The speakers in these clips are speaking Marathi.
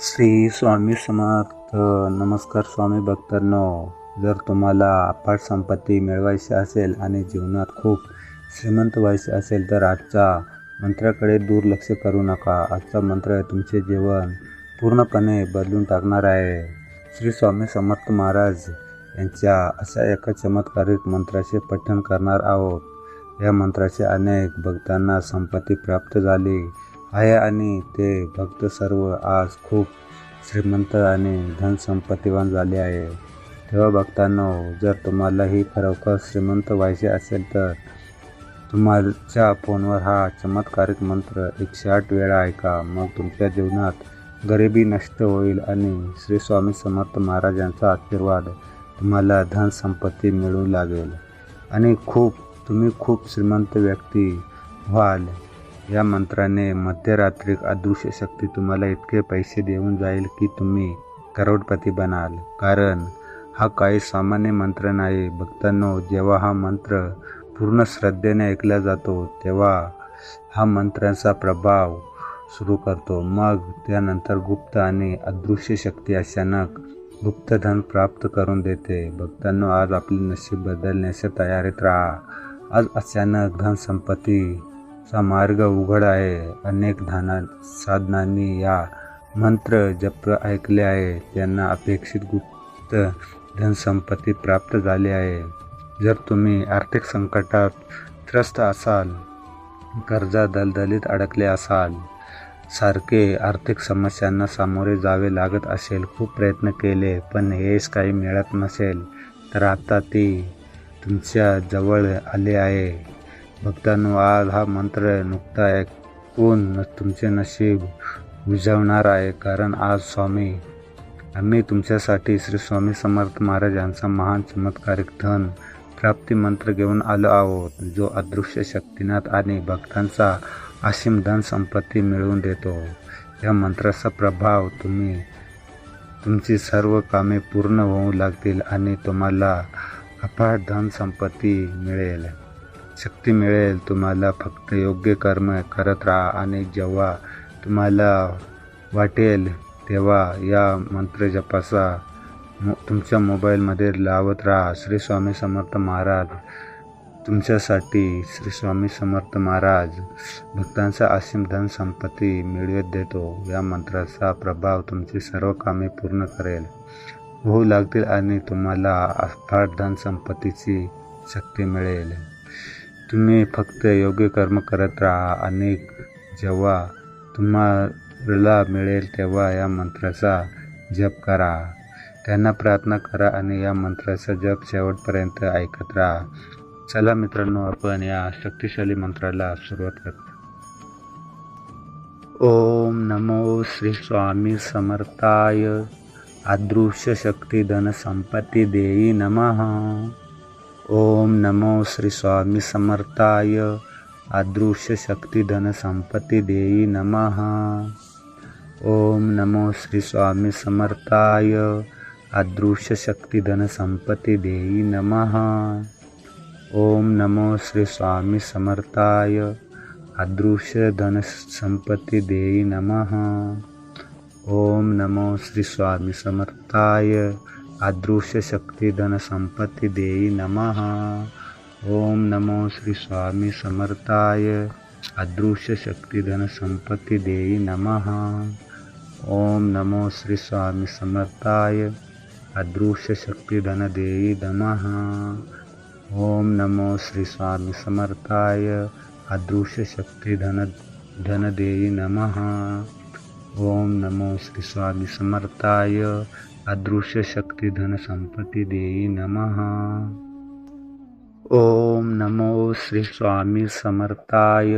श्री स्वामी समर्थ. नमस्कार स्वामी भक्तांनो. जर तुम्हाला अफाट संपत्ती मिळवायची असेल आणि जीवनात खूप श्रीमंत व्हायचे असेल तर आजच्या मंत्राकडे दुर्लक्ष करू नका. आजचा मंत्र तुमचे जीवन पूर्णपणे बदलून टाकणार आहे. श्री स्वामी समर्थ महाराज यांच्या अशा एका चमत्कारिक मंत्राचे पठण करणार आहोत. या मंत्राचे अनेक भक्तांना संपत्ती प्राप्त झाली. आहे आणि ते भक्त सर्व आज खूप श्रीमंत आणि धनसंपत्तीवान झाले आहे. तेव्हा भक्तांनो जर तुम्हालाही खरोखर श्रीमंत व्हायचे असेल तर तुम्हाच्या फोनवर हा चमत्कारिक मंत्र एकशे आठ वेळा ऐका. मग तुमच्या जीवनात गरिबी नष्ट होईल आणि श्री स्वामी समर्थ महाराजांचा आशीर्वाद तुम्हाला धनसंपत्ती मिळू लागेल. आणि खूप तुम्ही खूप श्रीमंत व्यक्ती व्हाल. या मंत्राने मध्यरात्री अदृश्य शक्ती तुम्हाला इतके पैसे देऊन जाईल की तुम्ही करोडपती बनाल. कारण हा काही सामान्य मंत्र नाही. भक्तांनो जेव्हा हा मंत्र पूर्ण श्रद्धेने ऐकला जातो तेव्हा हा मंत्राचा प्रभाव सुरू करतो. मग त्यानंतर गुप्त आणि अदृश्य शक्ती अचानक गुप्तधन प्राप्त करून देते. भक्तांनो आज आपले नशीब बदलण्याच्या तयारीत राहा. आज अचानक धनसंपत्ती चा मार्ग उघड आहे. अनेक धाना साधनांनी या मंत्र जप ऐकले आहे. त्यांना अपेक्षित गुप्त धनसंपत्ती प्राप्त झाली आहे. जर तुम्ही आर्थिक संकटात त्रस्त असाल कर्जा दलदलीत अडकले असाल सारखे आर्थिक समस्यांना सामोरे जावे लागत असेल खूप प्रयत्न केले पण हेच काही मिळत नसेल तर आता ती तुमच्या जवळ आले आहे. भक्तांनो आज हा मंत्र नुकता ऐकून तुमचे नशीब उजवणार आहे? कारण आज स्वामी आम्ही तुमच्यासाठी श्री स्वामी समर्थ महाराज यांचा महान चमत्कारिक धन प्राप्ती मंत्र घेऊन आलो आहोत जो अदृश्य शक्तीनाथ आणि भक्तांचा असीम धन संपत्ती मिळवून देतो. या मंत्राचा प्रभाव तुम्ही तुमची सर्व कामे पूर्ण होऊ लागतील आणि तुम्हाला अफाट धन संपत्ती मिळेल. शक्ती मिळेल. तुम्हाला फक्त योग्य कर्म करत राहा आणि जेव्हा तुम्हाला वाटेल तेव्हा या मंत्र जपासा मो तुमच्या मोबाईलमध्ये लावत राहा. श्री स्वामी समर्थ महाराज तुमच्यासाठी श्री स्वामी समर्थ महाराज भक्तांचा असीम धन संपत्ती मिळवत देतो. या मंत्राचा प्रभाव तुमची सर्व कामे पूर्ण करेल. होऊ लागतील आणि तुम्हाला अफाट धन संपत्तीची शक्ती मिळेल. तुम्ही फक्त योग्य कर्म करत राहा आणि जेव्हा तुम्हाला मिळेल तेव्हा या मंत्राचा जप करा. त्यांना प्रार्थना करा आणि या मंत्राचा जप शेवटपर्यंत ऐकत राहा. चला मित्रांनो आपण या शक्तिशाली मंत्राला सुरुवात करतो ओम नमो श्री स्वामी समर्थाय. आदृश्य शक्ती धन संपत्ती देई नमः. ॐ नमो श्रीस्वामी समर्थाय अदृशशक्तिधनसम्पत् नमः। ॐ नमो श्रीस्वामी समर्थाय अदृशशक्तिधनसम्पत् नमः। ॐ नमो श्रीस्वामी समर्थाय अदृशधनसम्पत्देय नमः। ॐ नमो श्रीस्वामी समर्थाय अदृशक्तिधनसम्पत्तिदे नमः। ॐ नमो श्रीस्वामिसमर्थाय समर्थाय नमः। ॐ नमो श्रीस्वामिसमर्थाय समर्थाय नमः। ॐ नमो श्रीस्वामिसमर्थाय अदृश्यशक्तिधन अदृशशक्तिधनधनदेय नमः। ओम नमो श्री स्वामी समर्थाय. अदृश्य शक्ती धन संपत्ती देई नमः. ओम नमो श्री स्वामी समर्थाय.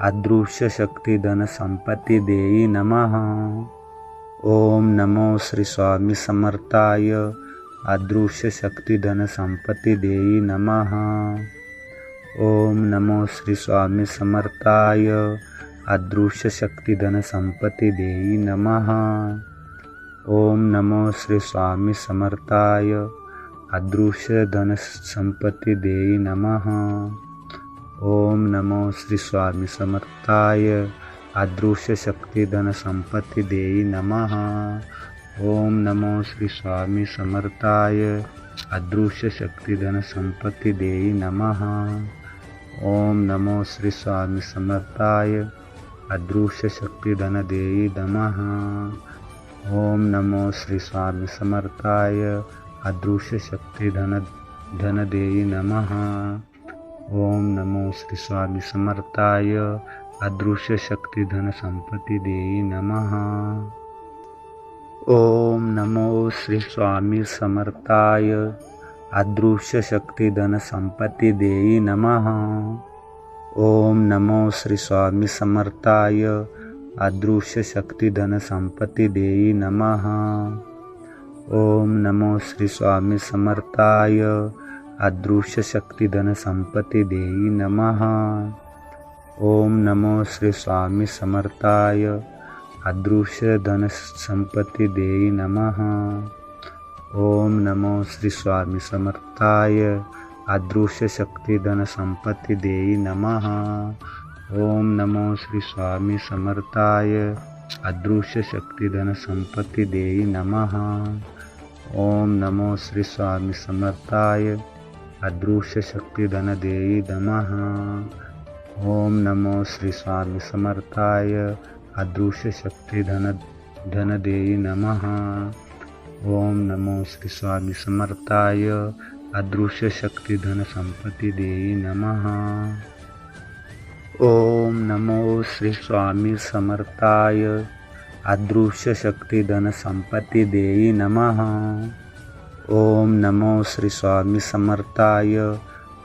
अदृश्य शक्ती धन संपत्ती देई नमः. ओम नमो श्री स्वामी समर्थाय. अदृश्य शक्ती धन संपत्ती देई नमः. ओम नमो श्री स्वामी समर्थाय. अदृशशक्तिधनसम्पत्देयी नमः। ॐ नमो श्रीस्वामिसमर्थाय समर्थाय नमः। ॐ नमो श्रीस्वामिसमर्थाय समर्थाय नमः। ॐ नमो श्रीस्वामिसमर्थाय समर्थाय नमः। ॐ नमो श्रीस्वामिसमर्थाय अदृश्य शक्ती धन देई नमः ओम नमो श्री स्वामी समर्थाय अदृश्य शक्ती धन धन नमः। ओम नमो श्री स्वामी समर्थाय अदृश्य शक्ती धन संपत्ती देई नमः। ओम नमो श्री स्वामी समर्थाय अदृश्य शक्ती धन संपत्ती देई नमः। ओम नमो श्री स्वामी समर्थाय. अदृश्य शक्ती धन संपत्ती देई नमः. ओम नमो श्री स्वामी समर्थाय. अदृश्य शक्ती धन संपत्ती देई नमः. ओम नमो श्री स्वामी समर्थाय. अदृश्य धन संपत्ती देई नमः. ओम नमो श्री स्वामी समर्थाय. अदृश्य शक्ती धन संपत्ती देई नमः। ओम नमो श्री स्वामी समर्थाय अदृश्य शक्ती धन संपत्ती देई नमः। ओम नमो श्री स्वामी समर्थाय अदृश्य शक्ती धन देई नमः। ओम नमो श्री स्वामी समर्थाय अदृश्य शक्ती धन धन नमः। ओम नमो श्री स्वामी समर्थाय अदृश्य शक्ती धन संपत्ती देई नमः। ओम नमो श्री स्वामी समर्थाय। अदृश्य शक्ती धन संपत्ती देई नमः। ओम नमो श्री स्वामी समर्थाय।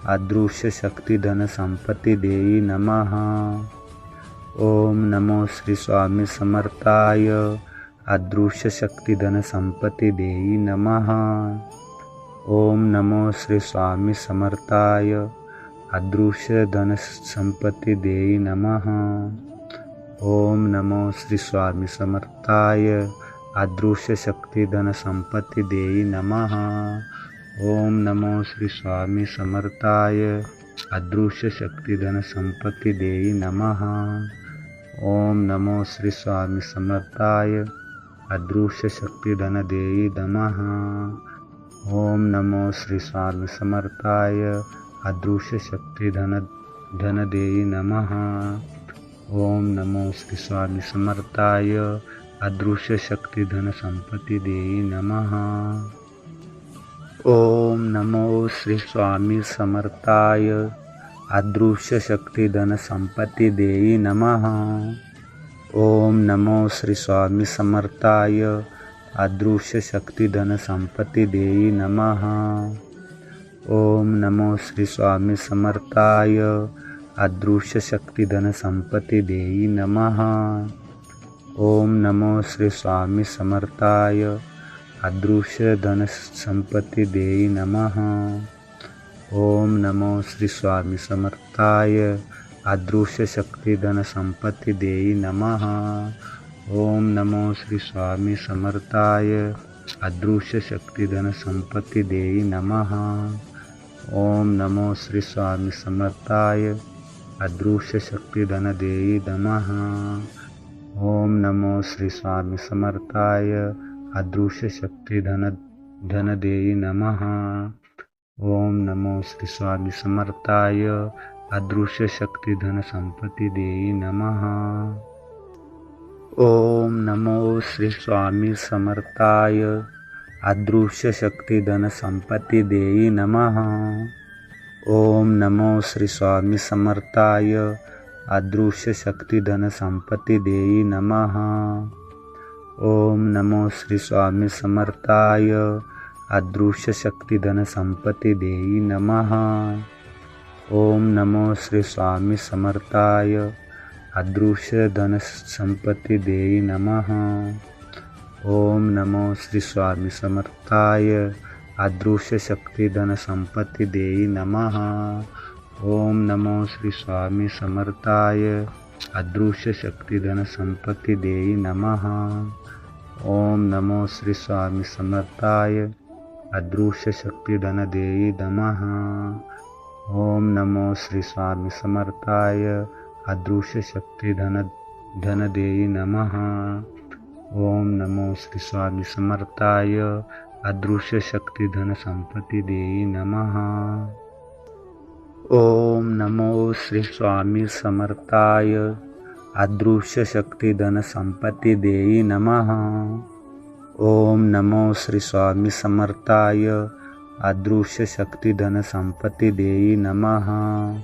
अदृश्य शक्ती धन संपत्ती देई नमः। ओम नमो श्री स्वामी समर्थाय। अदृश्य शक्ती धन संपत्ती देई नमः। ॐ नमो श्रीस्वामी समर्थाय अदृशधनसम्पत् नमः। ॐ नमो श्रीस्वामी समर्थाय अदृशशक्तिधनसम्पत्तिदे नमः। ॐ नमो श्रीस्वामी समर्थाय अदृशक्तिधनसम्पत् नमः। ॐ नमो श्री स्वामी समर्थाय अदृशशक्तिधनदेय नमः। ओम नमो श्री स्वामी समर्थाय अदृश्य शक्ती धन नमः। ओम नमो श्री स्वामी समर्थाय अदृश्य शक्ती धन संपत्ती नमः। ओम नमो श्री स्वामी समर्थाय अदृश्य शक्ती धन संपत्ती नमः। ओम नमो श्री स्वामी समर्थाय अदृशक्तिधनसम्पत् नमः। ॐ नमो श्रीस्वामिसमर्थाय समर्थाय नमः। ॐ नमो श्रीस्वामिसमर्थाय अदृश्यधनसम्पत्तिदेयी नमः। ॐ नमो श्रीस्वामिसमर्थाय अदृश्यशक्तिधनसम्पत्तिदेयी नमः। ॐ नमो श्रीस्वामिसमर्थाय समर्थाय नमः। ॐ नमो श्रीस्वामिसमर्थाय समर्थाय नमः। ॐ नमो श्रीस्वामिसमर्थाय अदृश्यशक्तिधन अदृशशक्तिधनधनदेय नमः। ॐ नमो श्रीस्वामिसमर्थाय समर्थाय नमः। ॐ नमो श्रीस्वामिसमर्थाय स्वामी नमः। ॐ नमो श्रीस्वामिसमर्थाय समर्थाय नमः। ॐ नमो श्रीस्वामिसमर्थाय समर्थाय नमः। ॐ नमो श्रीस्वामिसमर्थाय अदृश्य धन संपत्ती देई नमः। ओम नमो श्री स्वामी समर्थाय। अदृश्य शक्ती धन संपत्ती देई नमः। ओम नमो श्री स्वामी समर्थाय। अदृश्य शक्ती धन संपत्ती देई नमः। ओम नमो श्री स्वामी समर्थाय। अदृश्य शक्ती धन देई नमः। ओम नमो श्री स्वामी समर्थाय। अदृश्य शक्ती धन धन नमः। ओम नमो श्री स्वामी समर्थाय अदृश्य शक्ती धन संपत्ती देई नमः। ओम नमो श्री स्वामी समर्थाय अदृश्य शक्ती धन संपत्ती देई नमः। ओम नमो श्री स्वामी समर्थाय अदृश्य शक्ती धन संपत्ती देई नमः।